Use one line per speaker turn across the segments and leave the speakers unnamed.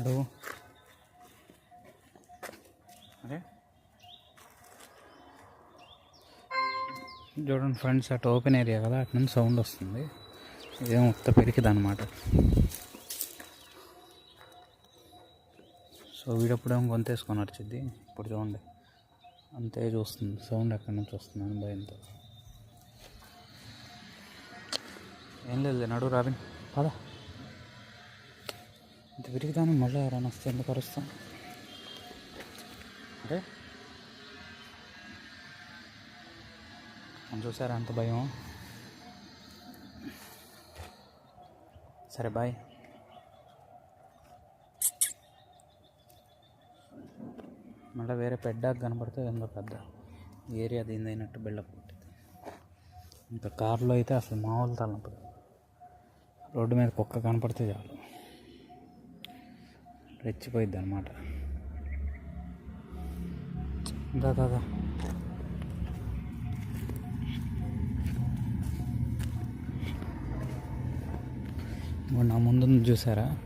అడుగు అరే చూడండి ఫ్రెండ్స్ అటు ఓపెన్ ఏరియా కదా అటు నుంచి సౌండ్ వస్తుంది. ఇదేం ఉత్త పెరికిది అనమాట సో వీడప్పుడేమో గొంతేసుకొని వచ్చింది ఇప్పుడు చూడండి. అంతే చూస్తుంది. సౌండ్ ఎక్కడి నుంచి వస్తుంది అని భయంతో. ఏం లేదు నడు రావిన్ పద. ఇంత విరిగిదాన్ని మళ్ళీ ఎవరైనా వస్తే ఎందుకు అరుస్తాం? అంటే? అని చూసారా అంత భయం? సరే బాయ్. మళ్ళీ వేరే పెడ్డాక్ కనపడితే ఎంతో పెద్ద ఏరియా దీనిదైనట్టు అయినట్టు బిల్డప్ ఉంటుంది ఇంకా కార్లో అయితే అసలు మామూలు తలనప్పుడు రోడ్డు మీద కుక్క కనపడితే చాలు. రెచ్చిపోయిద్ది అనమాట దా దా. ఇప్పుడు నా ముందు చూసారా?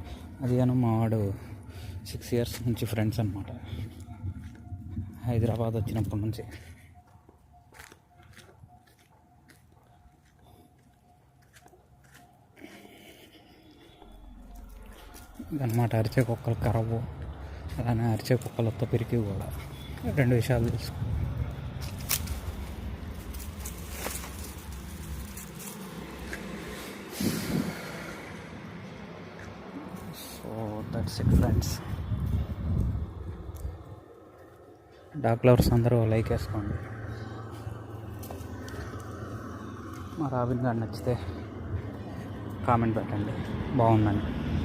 అది కానీ మా వాడు సిక్స్ ఇయర్స్ నుంచి ఫ్రెండ్స్ అనమాట హైదరాబాద్ వచ్చినప్పటి నుంచి. అనమాట అరిచే కుక్కలు కరవు. అలానే అరిచే కుక్కలతో పెరిగి కూడా రెండు విషయాలు తెలుసు so that's it friends dog lovers అందరూ లైక్ వేసుకోండి. మా రాబిన్ గారు నచ్చితే కామెంట్ పెట్టండి. బాగుందని.